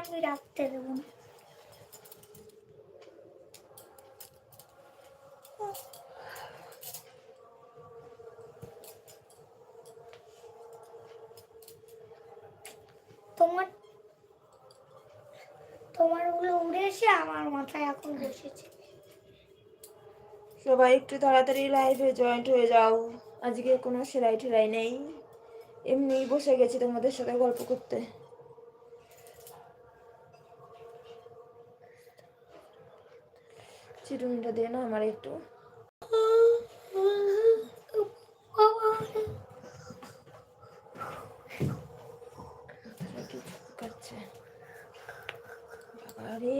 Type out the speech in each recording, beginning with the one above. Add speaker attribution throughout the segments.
Speaker 1: আমি রাখতে দেবো তোমার তোমার উড়ে এসে আমার মাথায় এখন বসেছে।
Speaker 2: সবাই একটু তাড়াতাড়ি লাইভে জয়েন্ট হয়ে যাও। আজকে কোনো সেলাই টেলাই নেই। এমনিই বসে গেছি তোমাদের সাথে গল্প করতে। চিরুনিটা দে না আমার একটু কি কাটছে বাবা রে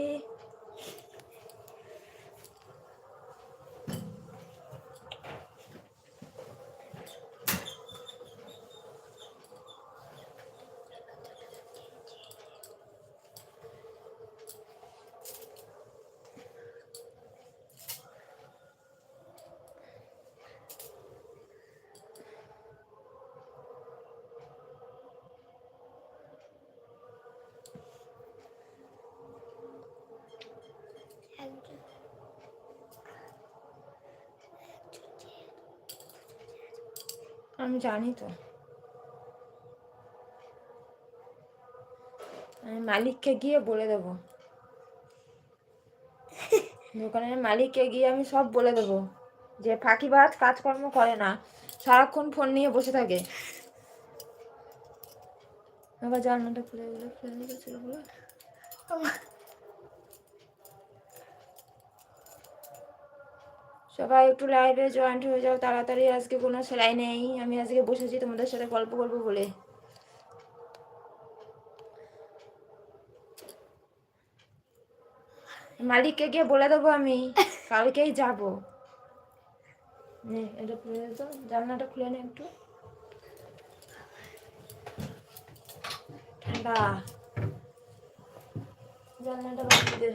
Speaker 1: একজন
Speaker 2: আমি জানি তো। আমি মালিককে গিয়ে বলে দেবো। দোকানের মালিককে গিয়ে আমি সব বলে দেবো যে ফাঁকিবাজ কাজকর্ম করে না, সারাক্ষণ ফোন নিয়ে বসে থাকে। আবার জানলাটা খুলে গেলে, খুলে গেছিল বলে সবাই একটু লাইভে জয়েন্ট হয়ে যাও, তাড়াতাড়ি। আজকে কোনো সেলাই নেই। আমি আজকে বসেছি তোমাদের সাথে গল্প করব বলে। মালিককে গিয়ে বলে দেবো আমি, কালকেই যাব। এটা খুলে জানলাটা খুলে নে একটু। ঠান্ডা। জানলাটা বাঁধিয়ে দে।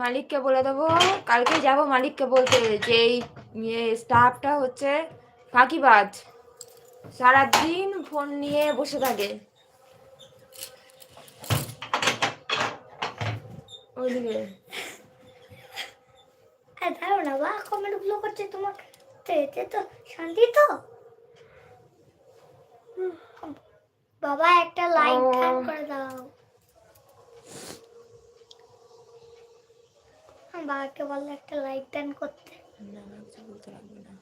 Speaker 2: মালিককে বলে দেবো কালকে যাব মালিককে বলতে। যে এই স্টাফটা হচ্ছে ফাঁকিবাজ সারাদিন ফোন নিয়ে বসে থাকে। ওইদিকে।
Speaker 1: আর দাঁড়ো না বা কমেন্টগুলো করছে তোমাকে। এতে তো শান্তি তো? বাবা একটা লাইক। করে দাও। বাবাকে বললে একটা লাইক দেন করতে।
Speaker 2: না না কিছু বলতে লাগবে না।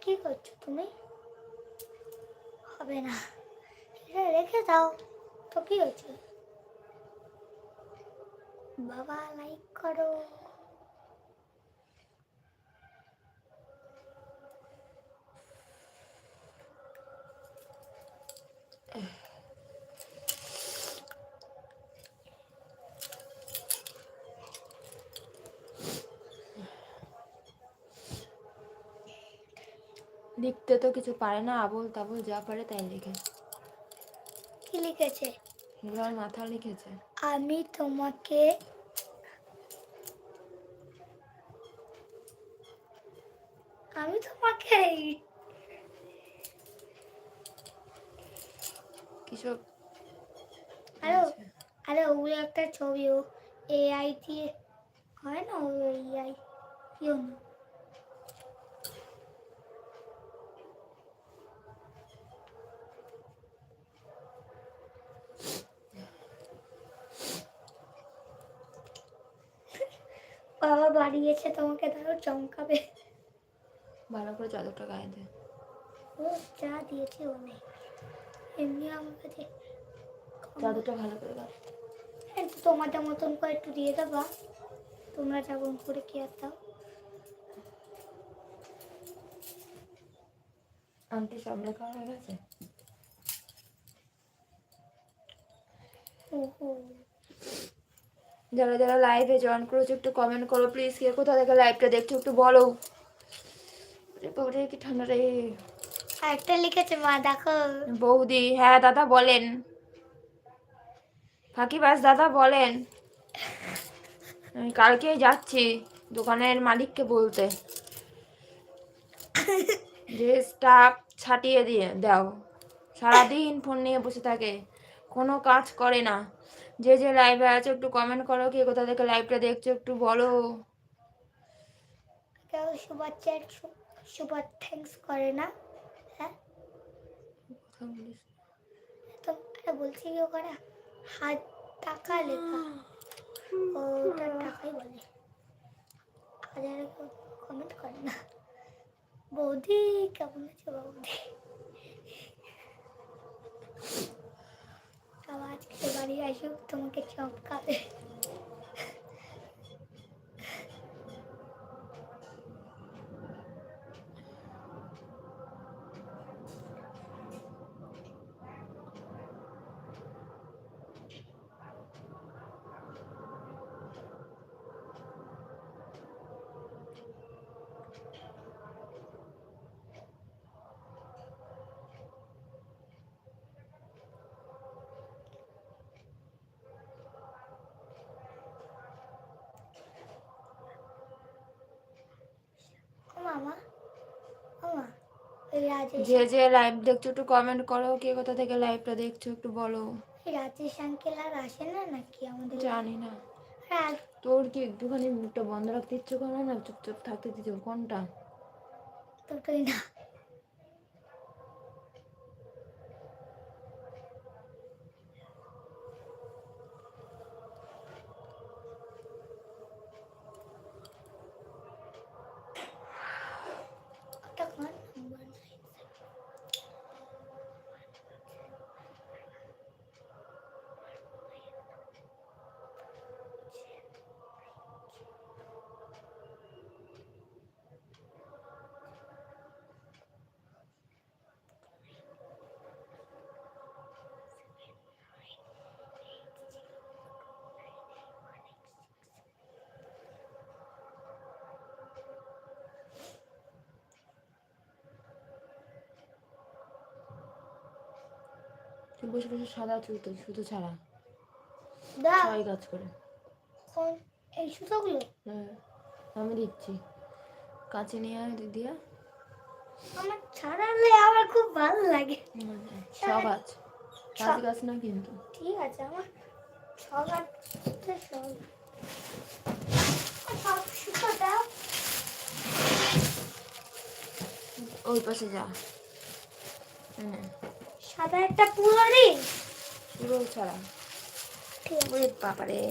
Speaker 1: কি করছ তুমি? হবে না। এটা রেখে দাও। তো কি হয়েছে? বাবা লাইক করো।
Speaker 2: লিখতে তো কিছু পারে না আবল তাবল যা পারে তাই লিখে।
Speaker 1: কি লিখেছে?
Speaker 2: এগুলোর মাথা লিখেছে।
Speaker 1: আমি তোমাকে আমি তোমাকে
Speaker 2: কিসব?
Speaker 1: আরে আরে ওগুলো একটা ছবি ও এআই দিয়ে হয় না ওই এআই ইউ না বাবা বাড়ি এসে ধরো চমকাবে।
Speaker 2: ভালো করে চাদরটা গায়ে দে।
Speaker 1: ও যা দিয়েছে ও নেই এমনি আমার কাছে
Speaker 2: চাদরটা ভালো করে গায়ে।
Speaker 1: একটু তোমাদের মতন করে একটু দিয়ে দেবা তোমরা যেমন করে কি আর দাও।
Speaker 2: আন্টি সব লেখা হয়ে গেছে?
Speaker 1: ওহো।
Speaker 2: যারা যারা লাইভে জয়েন করেছ একটু কমেন্ট করো প্লিজ কে কোথা থেকে লাইভটা দেখছ একটু বলো। কি ঠান্ডা রে।
Speaker 1: একটা লিখেছে মা দেখো।
Speaker 2: বৌদি হ্যাঁ দাদা বলেন। ফাঁকিবাজ দাদা বলেন। আমি কালকেই যাচ্ছি দোকানের মালিককে বলতে। যে স্টাফ ছাটিয়ে দিয়ে দাও। সারাদিন ফোন নিয়ে বসে থাকে। কোনো কাজ করে না। যে যে লাইভে আছে একটু কমেন্ট করো কে কোথা থেকে লাইভটা দেখছ, একটু বলো।
Speaker 1: কেউ সুপার চ্যাট সুপার থ্যাঙ্কস করে না হ্যাঁ? তো বলছি কি করে হাত, টাকা লেখা। ওটা টাকাই বলে। হাজার কমেন্ট করে না। বৌদি, কেমন আছে বৌদি? আবার আজকে বাড়ি আসুক তোমাকে চমকাবে। ও মামা ও মা ওই রাজেশ
Speaker 2: যে যে লাইভ দেখছ একটু কমেন্ট করো কে কোথা থেকে লাইভটা দেখছ একটু বলো।
Speaker 1: রাজেশ আঙ্কেল আর আসে না নাকি আমাদের?
Speaker 2: জানি না। তোর কি একটুখানি মুখটা বন্ধ রাখতে ইচ্ছে করে না? চুপচাপ থাকতে দিতে কোনটা?
Speaker 1: দুটোই না ওটা কোন নাম্বার
Speaker 2: তুই বসে বসে সাদা চুতো সুতো ছাড়া।
Speaker 1: দা
Speaker 2: ছয় কাজ করে।
Speaker 1: কোন? এই সুতোগুলো?
Speaker 2: হ্যাঁ আমি দিচ্ছি। কাছে নিয়ে আয় দিদিয়া
Speaker 1: আমার ছাড়ালে আমার খুব ভালো লাগে।
Speaker 2: সব গাছ কাজ গাছ না কিন্তু।
Speaker 1: ঠিক আছে আমার সব আছে সব। সব সুতো দাও।
Speaker 2: ওই পাশে যা। হ্যাঁ।
Speaker 1: সাদা একটা পুরো রিং
Speaker 2: পুরো ছাড়া।
Speaker 1: ঠিক।
Speaker 2: ওরে বাবারে।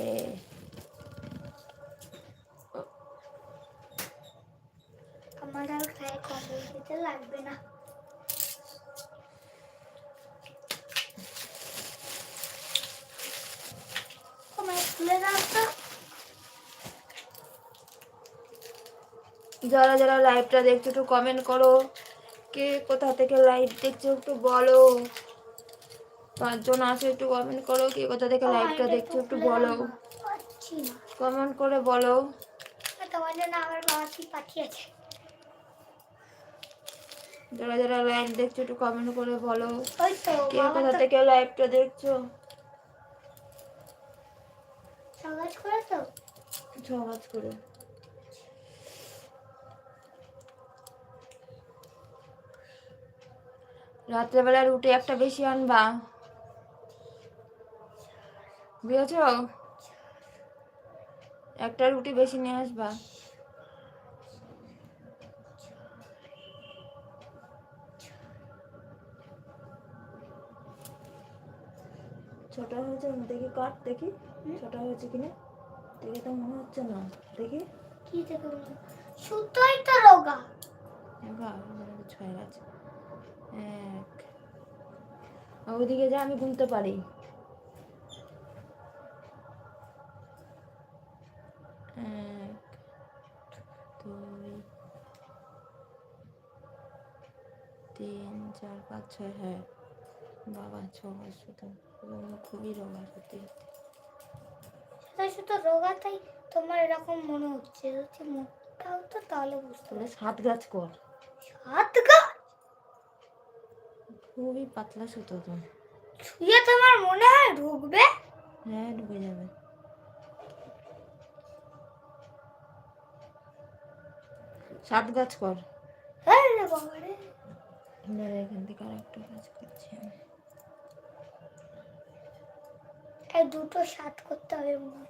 Speaker 1: আমার আর গায়ে কম্বল দিতে লাগবে না।
Speaker 2: যারা যারা লাইভটা দেখছ একটু কমেন্ট করো। কে কোথা থেকে লাইভ দেখছ একটু বলো। পাঁচজন আছে একটু কমেন্ট করো কে কোথা থেকে লাইভটা দেখছ একটু বলো। কমেন্ট করে বলো।
Speaker 1: আর তোমার জন্য আমার বাবা কি পাঠিয়েছে।
Speaker 2: যারা যারা লাইভ দেখছ একটু কমেন্ট করে বলো। কে কোথা থেকে লাইভটা দেখছ?
Speaker 1: সকাজ করে তো?
Speaker 2: সমাজ করে। রাত্রেবেলা রুটি একটা বেশি আনবা। বুঝেছ? একটা রুটি বেশি নিয়ে আসবা। ছোট হয়েছে দেখি কাট দেখি। ছোট হয়েছে কিনা দেখে তো মনে হচ্ছে না। দেখি।
Speaker 1: কি বলব? সুতোই তো রোগা।
Speaker 2: ছয় আছে এক। ওইদিকে যা আমি গুনতে পারি এক দুই তিন পাঁচ ছয় হ্যাঁ। বাবা ছ মাস তো খুবই রোগা সত্যি সত্যি
Speaker 1: সুতো সুতো রোগা তাই তোমার এরকম মনে হচ্ছে যদি মোটাও তো তাহলে বুঝতে
Speaker 2: তোরা সাত গাছ কর।
Speaker 1: সাত গা
Speaker 2: খুবই পাতলা সুতো তো।
Speaker 1: ছুঁয়ে তোমার মনে হয় ঢুকবে?
Speaker 2: হ্যাঁ ঢুকে যাবে। সাত গাছ কর।
Speaker 1: হ্যাঁ বাবা রে
Speaker 2: এখান থেকে আর একটা কাজ করছি।
Speaker 1: দুটো সাত করতে হবে
Speaker 2: না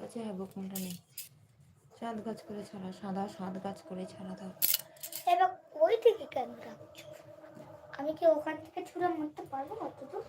Speaker 2: গাছে কোনটা নেই। সাত গাছ করে ছাড়া সাদা সাত গাছ করে ছাড়া দাও
Speaker 1: এবার ওই দিকে কেন রাখছো? আমি কি ওখান থেকে ছুঁড়ে মারতে পারব কত দূর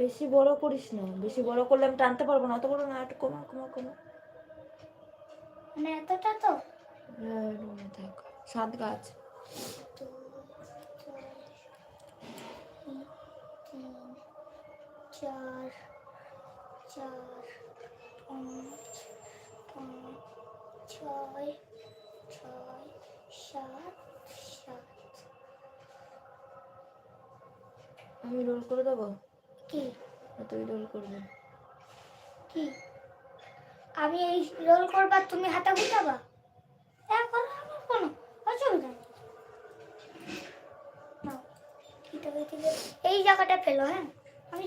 Speaker 2: বেশি বড় করিস না বেশি বড় করলে আমি টানতে পারব না অত বড় না একটু কমা কমা কমা।
Speaker 1: মানে এতটা তো?
Speaker 2: সাত গাছ।
Speaker 1: চার চার পাঁচ পাঁচ ছয় ছয় সাত সাত।
Speaker 2: আমি রোল করে দেবো?
Speaker 1: কি?
Speaker 2: তুই রোল করবি?
Speaker 1: কি? আমি এই রোল করবার তুমি হাতা গুটাবা? হ্যাঁ করো আমার কোনো অসুবিধা নেই। এই জায়গাটা ফেলো হ্যাঁ? আমি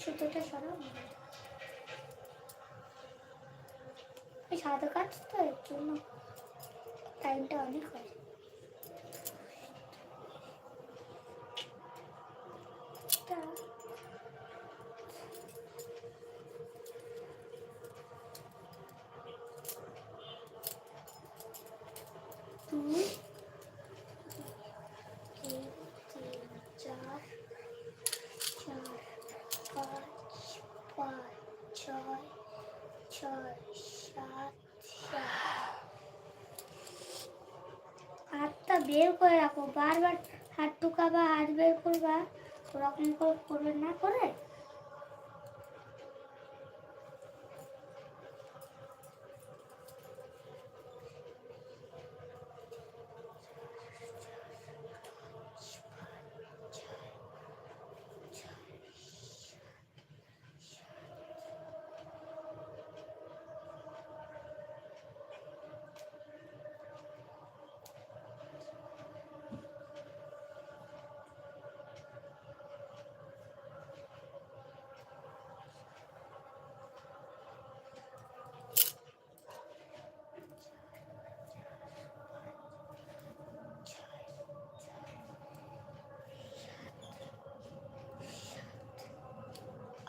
Speaker 1: সুতোটা সরাও সাদা কাজ তো এর জন্য টাইমটা অনেক হয়। তা দুই তিন তিন চার চার পাঁচ পাঁচ ছয় ছয় সাত সাত হাতটা বের করে রাখো। বারবার হাত টুকাবা হাত বের করবা ওরকম করে করবে না করে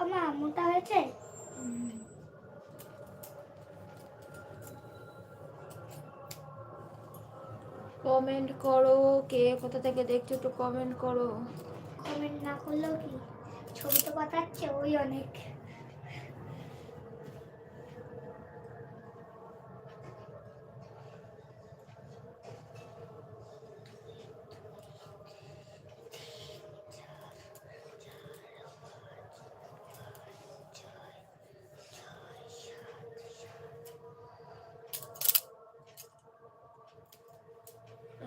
Speaker 1: আমা মোটা হয়েছে?
Speaker 2: কমেন্ট করো কে কোথা থেকে দেখছ একটু কমেন্ট করো।
Speaker 1: কমেন্ট না করলেও কি? ছবি তো পাঠাচ্ছে ওই অনেক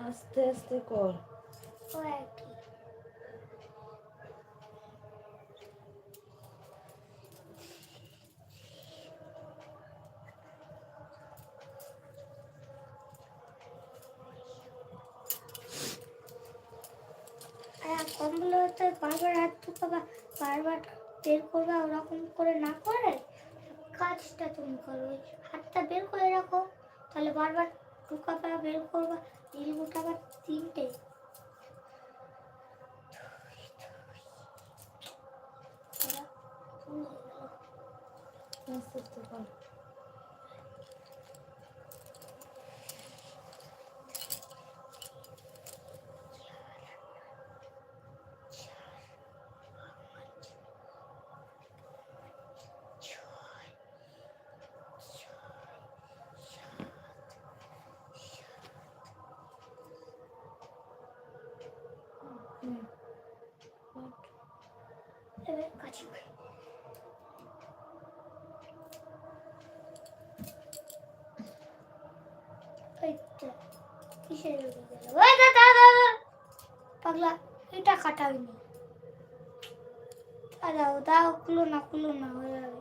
Speaker 2: আস্তে আস্তে কর
Speaker 1: ও কমগুলোতে বারবার হাত ঢুকাবা বারবার বের করবা, ওরকম করে না করে? কাজটা তুমি করো হাতটা বের করে রাখো। তাহলে বারবার ঢুকাবা, বের করবা, নীল গোটাবা তিনটে।
Speaker 2: আস্তে আস্তে কর হুম। কর।
Speaker 1: এবার কাছে করি। এইটা কিসের ঢুকে গেল ওই দা দা দা দা। পাগলা, এটা কাটাবি দাও দাও খুলো না, খুলো যাবে।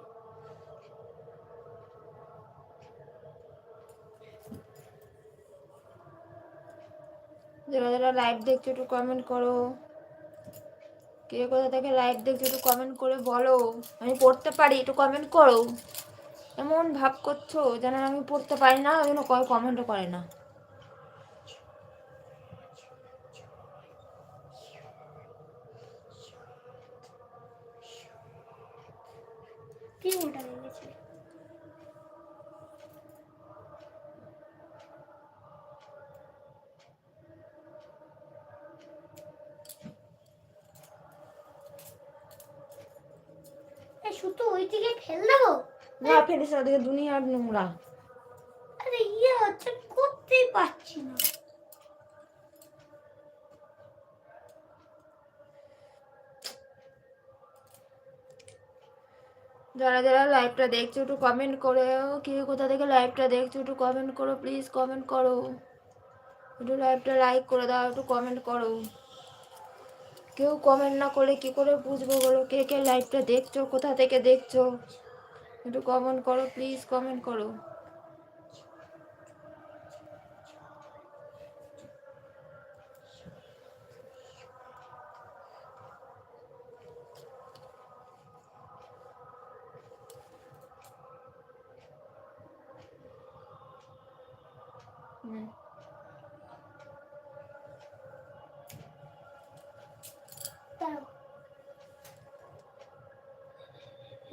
Speaker 2: যারা যারা লাইভ দেখছ, একটু কমেন্ট করো। কে কোথা থেকে লাইভ দেখছ, একটু কমেন্ট করে বলো। আমি পড়তে পারি, একটু কমেন্ট করো। এমন ভাব করছ যেন আমি পড়তে পারি না, ওই জন্য কমেন্টও করে না
Speaker 1: কি মোটা লেগেছে এই সুতো ওই দিকে ফেল দেবো?
Speaker 2: না ফেলিস না ওদিকে দুনিয়ার নোংরা।
Speaker 1: আরে ইয়ে হচ্ছে করতেই পারছি না।
Speaker 2: যারা যারা লাইভটা দেখছ একটু কমেন্ট করো কে কোথা থেকে লাইভটা দেখছ একটু কমেন্ট করো প্লিজ কমেন্ট করো। একটু লাইভটা লাইক করে দাও একটু কমেন্ট করো। কেউ কমেন্ট না করলে কি করে বুঝব বলো? কে কে লাইভটা দেখছ? কোথা থেকে দেখছ? একটু কমেন্ট করো প্লিজ কমেন্ট করো। হুম
Speaker 1: দাঁড়াও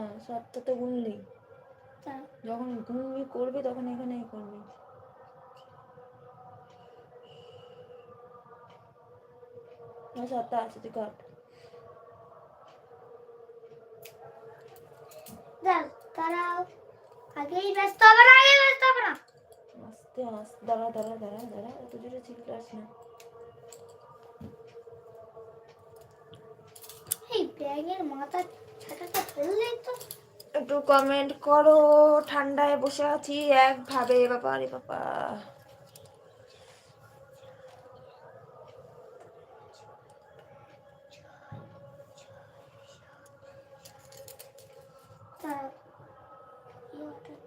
Speaker 2: না সাতটা তো গুনলি যখন গুনবি করবি তখন এখানেই করবি। না সাতটা আছে তুই কাট
Speaker 1: দাঁড়াও আগেই ব্যস্ত হবে না আগেই ব্যস্ত হবে না।
Speaker 2: আস্তে আস্তে দাঁড়া দাঁড়া দাঁড়া দাঁড়া এত জোরে চিল্লাস না।
Speaker 1: এই ব্যাগের মাথা
Speaker 2: একটু কমেন্ট করো ঠান্ডায় বসে আছি একভাবে বাবা রে বাবা।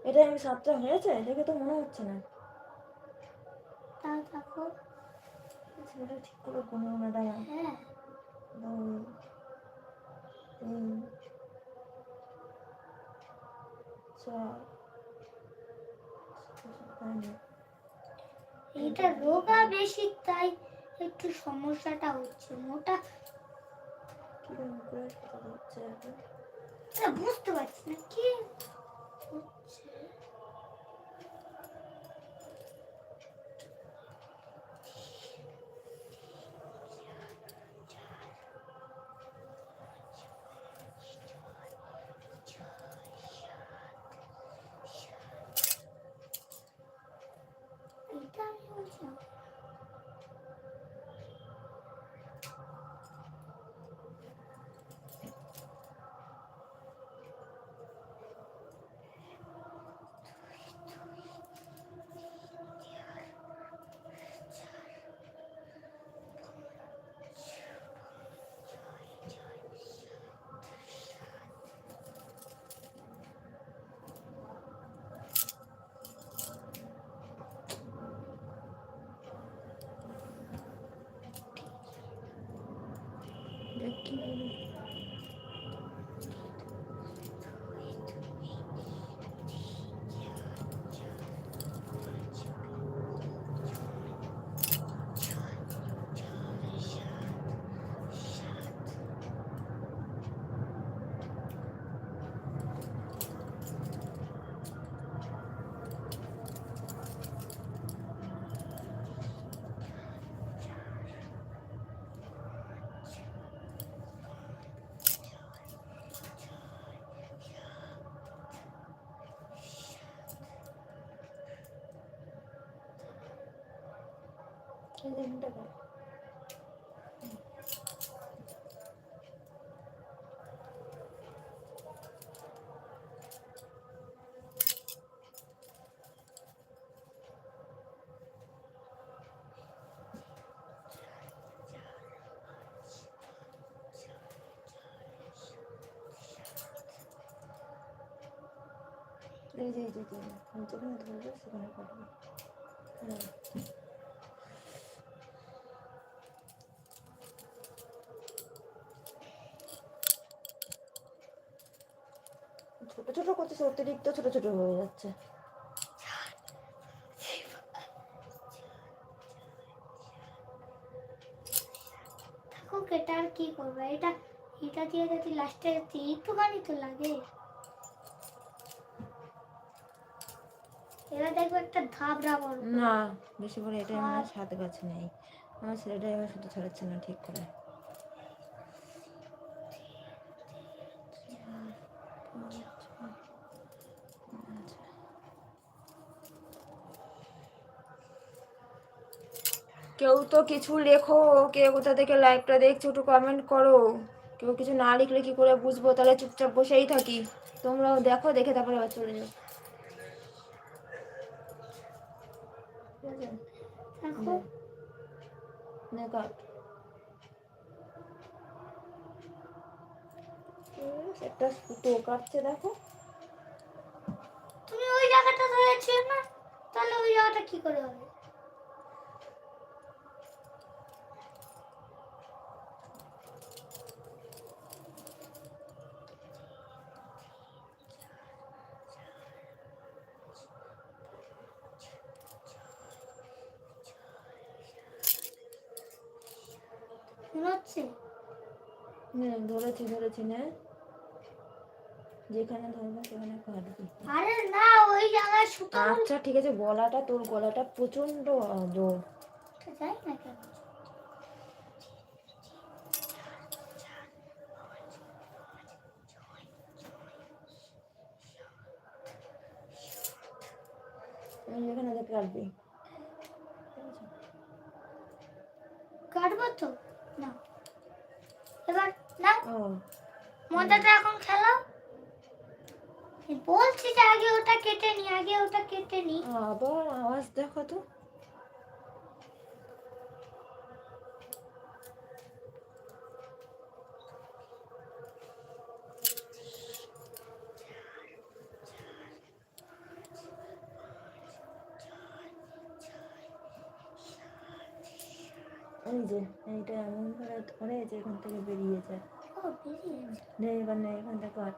Speaker 2: এটা আমি সাতটা হয়েছে? দেখে তো মনে হচ্ছে না। ঠিক করে কোনো না দাঁড়া
Speaker 1: হ্যাঁ এইটা রোগা বেশি তাই একটু সমস্যাটা হচ্ছে মোটা। বুঝতে পারছি না কি হচ্ছে এটা আমি বলছি না।
Speaker 2: এই যে এখানটা কাট। এই যে এই যে এই যে, আমি যেখানে ধরবো সেখানে কাটবো হ্যাঁ ছোট ছোট করতেছে অতিরিক্ত ছোট ছোট হয়ে যাচ্ছে।
Speaker 1: থাকুক এটা আর কি করবে? এটা এটা দিয়ে যদি লাস্টে একটুখানি তো লাগে। এবার দেখব একটা ধাবড়া বড়
Speaker 2: না বেশি করে এটাই আমার সাত গাছ নেই। আমার ছেলেটা এবার শুধু ছাড়াচ্ছে না ঠিক করে কেউ তো কিছু লেখো কেউ কোথা থেকে লাইভটা দেখছ একটু কমেন্ট করো। কেউ কিছু না লিখলে কি করে বুঝব? তাহলে চুপচাপ বসেই থাকি। তোমরাও দেখো দেখে তারপরে আবার চলে যাও।
Speaker 1: দেখো।
Speaker 2: নে কাট ইস, একটা সুতো কাটছে দেখো।
Speaker 1: তুমি ওই জায়গাটা ধরেছিল না? তাহলে ওই জায়গাটা কি করে হবে মনে হচ্ছে
Speaker 2: নে ধরেছি ধরেছি নে। যেখানে ধরবে সেখানে কাটবি।
Speaker 1: আরে না ওই জায়গায় সুতো
Speaker 2: আচ্ছা ঠিক আছে গলাটা তোর গলাটা প্রচণ্ড জোর।
Speaker 1: যাই না কেন?
Speaker 2: যেখানে দেখ কাটবি।
Speaker 1: কাটবো তো? না। এবার না? মজাটা এখন খেলাও বলছি যে আগে ওটা কেটে নি আগে ওটা কেটে নি।
Speaker 2: আবার আওয়াজ দেখো তো এই যে এইটা এমন করে ধরে যে এখান থেকে বেরিয়ে যায়। নে এবার নে এখান থেকে কাট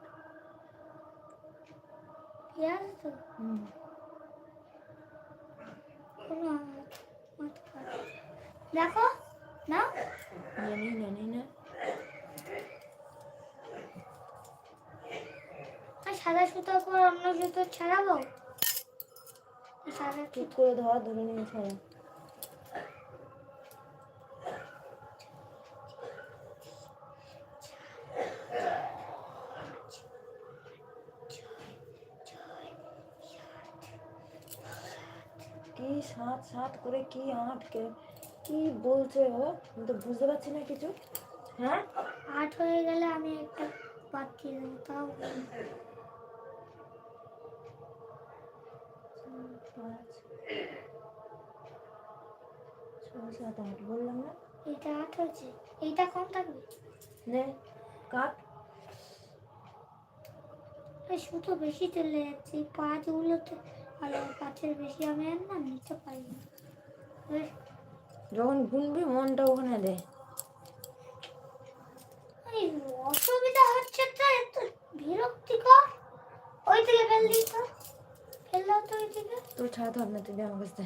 Speaker 1: পেঁয়াজ তো?
Speaker 2: হুম।
Speaker 1: দেখো না
Speaker 2: জানি জানি না
Speaker 1: সাদা সুতোর পর অন্য সুতো ছাড়াবো? সাদা
Speaker 2: ঠিক করে ধর ধরে নিয়ে ছাড়া কি সাত করে কি আটকে কি বলছে ও? আমি তো বুঝতে পারছি না কিছু। হ্যাঁ?
Speaker 1: আট হয়ে গেলে আমি একটা পাচ্ছি না তাও
Speaker 2: পাঁচ ছয় সাত আট বললাম না?
Speaker 1: এটা আট হয়েছে। এইটা কম থাকবে?
Speaker 2: নে কাট।
Speaker 1: সুতো বেশি চলে যাচ্ছে পাঁচগুলোতে আর পাঁচের বেশি আমি আর না নিতে পারি না।
Speaker 2: যখন গুনবি মনটা ওখানে দে।
Speaker 1: অসুবিধা হচ্ছে তো এত বিরক্তিকর। ওই দিকে ফেল দিই তো। ফেল দাও তো ওই দিকে।
Speaker 2: তোর ছাড়াতে হবে না তুই আমার কাছে দে।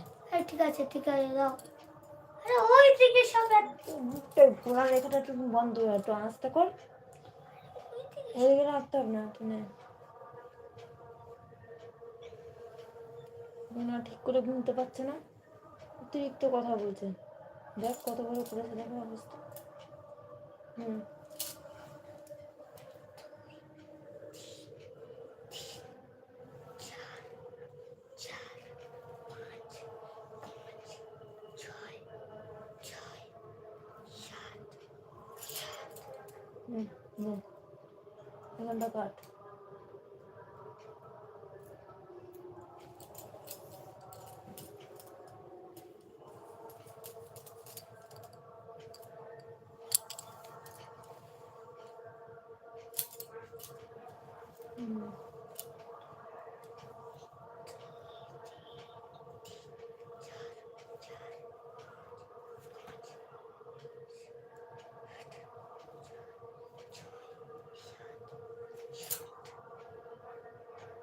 Speaker 1: ঠিক আছে ঠিক আছে দাও। আরে ওই দিকে সব
Speaker 2: মুখটা ঘোড়া রেখাটা একটু বন্ধ হয়ে একটু আস্তে কর।
Speaker 1: ওই দিকে
Speaker 2: রাখতে হবে না তুই না ঠিক করে ঘুমতে পারছে না। অতিরিক্ত কথা বলছে। দেখ কত বড় করেছে দেখো অবস্থা। হুম
Speaker 1: ছয়
Speaker 2: নে, নে। এখানটা কাট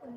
Speaker 2: হুম।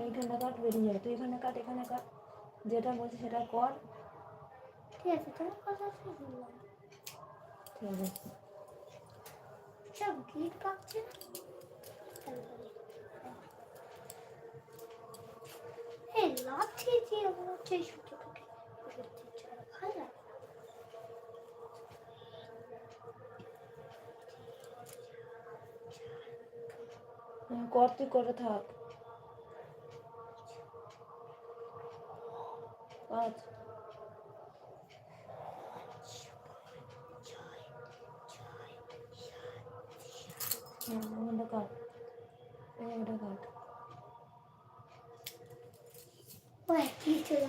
Speaker 2: এইখানটা কাট বেরিয়ে যাবে। তুই এখানে কাট এখানে কাট। যেটা বলছি সেটা কর।
Speaker 1: ঠিক আছে তোমার কথা
Speaker 2: ঠিক আছে।
Speaker 1: সব গিট পাচ্ছে এই লাঠি দিয়ে মনে হচ্ছে এই ছোট ছোট ভালো
Speaker 2: কর তুই করে থাক। হ্যাঁ এখানটা কাট এখানটা কাট
Speaker 1: ওই একই চলে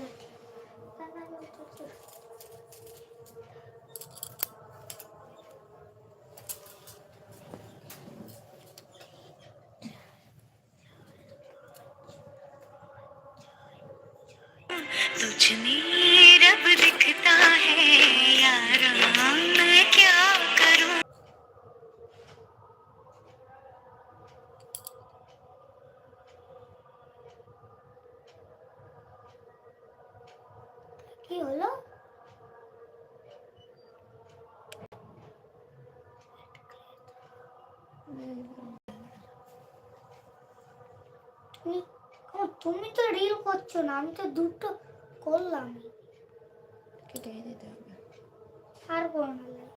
Speaker 1: করছ না? আমি তো দুটো করলাম
Speaker 2: কেটে দিতে হবে।
Speaker 1: আর করো না।